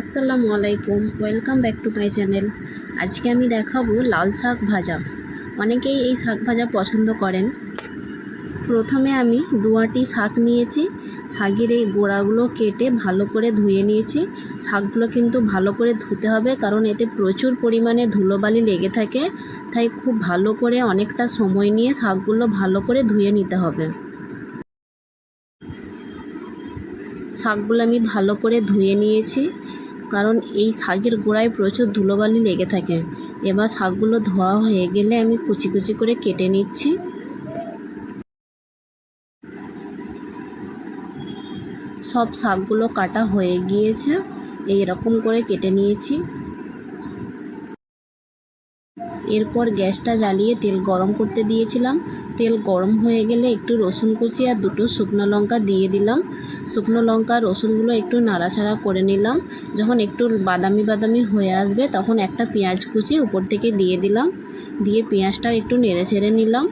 আসসালামু আলাইকুম welcome back to my channel আজকে আমি দেখাবো লাল শাক ভাজা। অনেকেই এই শাক ভাজা পছন্দ করেন। প্রথমে আমি দুয়াটি শাক নিয়েছি। শাকের এই গোড়াগুলো কেটে ভালো করে ধুয়ে নিয়েছি। শাকগুলো কিন্তু ভালো করে ধুতে হবে, কারণ এতে প্রচুর পরিমাণে ধুলোবালি লেগে থাকে। তাই খুব ভালো করে অনেকটা সময় নিয়ে শাকগুলো ভালো করে ধুয়ে নিতে হবে। শাকগুলো আমি ভালো করে ধুয়ে নিয়েছি। কারণ এই শাকের গোড়ায় প্রচুর ধুলোবালি লেগে থাকে। এবার শাকগুলো ধোয়া হয়ে গেলে আমি কুচি কুচি করে কেটে নিচ্ছি। সব শাকগুলো কাটা হয়ে গিয়েছে এই রকম করে কেটে নিয়েছি। এরপর গ্যাসটা জ্বালিয়ে তেল গরম করতে দিয়েছিলাম। তেল গরম হয়ে গেলে একটু রসুন কুচি আর দুটো শুকনো লঙ্কা দিয়ে দিলাম। শুকনো লঙ্কা, রসুনগুলো একটু নাড়াচাড়া করে নিলাম। যখন একটু বাদামি বাদামি হয়ে আসবে, তখন একটা পেঁয়াজ কুচি উপর থেকে দিয়ে দিলাম। দিয়ে পেঁয়াজটাও একটু নেড়ে ছেড়ে নিলাম।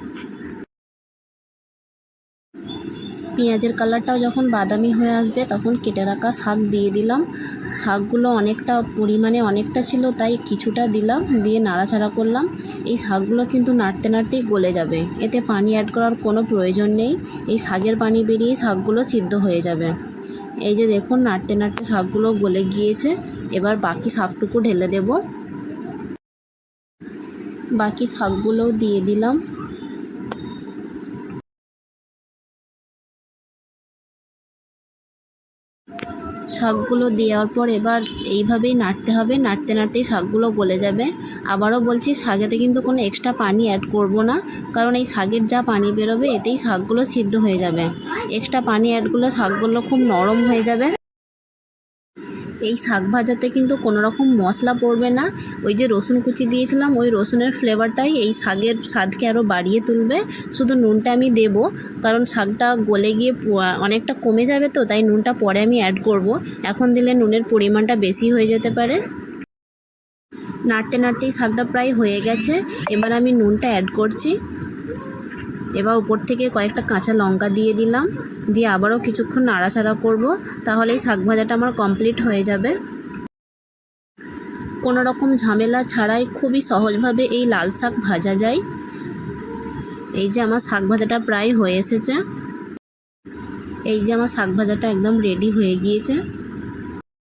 পেঁয়াজের কালারটাও যখন বাদামি হয়ে আসবে, তখন কেটে রাখা শাক দিয়ে দিলাম। শাকগুলো অনেকটা পরিমাণে অনেকটা ছিল, তাই কিছুটা দিলাম, দিয়ে নাড়াচাড়া করলাম। এই শাকগুলো কিন্তু নাড়তে নাড়তেই গলে যাবে। এতে পানি অ্যাড করার কোনো প্রয়োজন নেই। এই শাকের পানি বেরিয়ে শাকগুলো সিদ্ধ হয়ে যাবে। এই যে দেখুন, নাড়তে নাড়তে শাকগুলো গলে গিয়েছে। এবার বাকি শাকটুকু ঢেলে দেব। বাকি শাকগুলোও দিয়ে দিলাম। শাকগুলো দেওয়ার পর এবার এইভাবেই নাড়তে হবে। নাড়তে নাড়তেই শাকগুলো গলে যাবে। আবারও বলছি, শাকেতে কিন্তু কোনো এক্সট্রা পানি অ্যাড করব না। কারণ এই শাকের যা পানি বেরোবে, এতেই শাকগুলো সিদ্ধ হয়ে যাবে। এক্সট্রা পানি অ্যাড করলে শাকগুলো খুব নরম হয়ে যাবে। এই শাক ভাজাতে কিন্তু কোনো রকম মশলা পড়বে না। ওই যে রসুন কুচি দিয়েছিলাম, ওই রসুনের ফ্লেভারটাই এই শাকের স্বাদকে আরও বাড়িয়ে তুলবে। শুধু নুনটা আমি দেবো, কারণ শাকটা গলে গিয়ে অনেকটা কমে যাবে তো, তাই নুনটা পরে আমি অ্যাড করব। এখন দিলে নুনের পরিমাণটা বেশি হয়ে যেতে পারে। নাড়তে নাড়তেই শাকটা প্রায় হয়ে গেছে। এবার আমি নুনটা অ্যাড করছি। এবার উপর থেকে কয়েকটা কাঁচা লঙ্কা দিয়ে দিলাম। দিয়ে আবারও কিছুক্ষণ নাড়াচাড়া করব তাহলেই শাক ভাজাটা আমার কমপ্লিট হয়ে যাবে। কোনো রকম ঝামেলা ছাড়াই খুবই সহজভাবে এই লাল শাক ভাজা যায়। এই যে আমার শাক ভাজাটা প্রায় হয়ে এসেছে। এই যে আমার শাক ভাজাটা একদম রেডি হয়ে গিয়েছে।